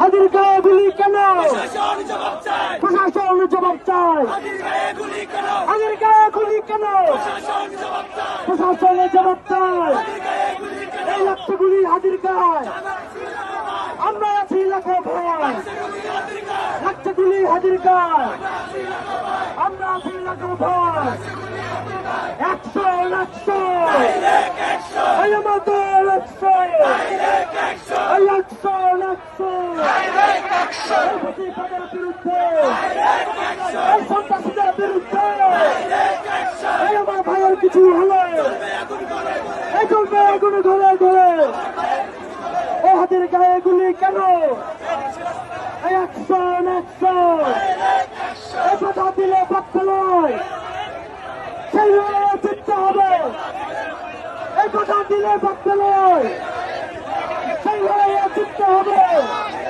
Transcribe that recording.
হাজির গায়ে গুলি কেন? প্রশাসন জবাব চায়। হাজির গায়ে গুলি কেন? প্রশাসনের জবাব চায়। এই লাখ গুলি হাজির গায়ে। আমরা আছি লাখো ভয় গুলি হাজির গায়ে। আমরা আছি লাখো ভয় একশো একশো। এই আমাদের একশো। একশো। বিরুদ্ধে সন্ত্রাসীদের বিরুদ্ধে এই আমার ভাইয়ের কিছু হলে। চলবে আগুন ধরে ধরে। ও হাতের গায়ে গুলি কেন? একশো একশো এই কথা দিলে পাত্র নয়। সেই লড়াইয়ে জিততে হবে। এই কথা দিলে পাত্র নয়। はい。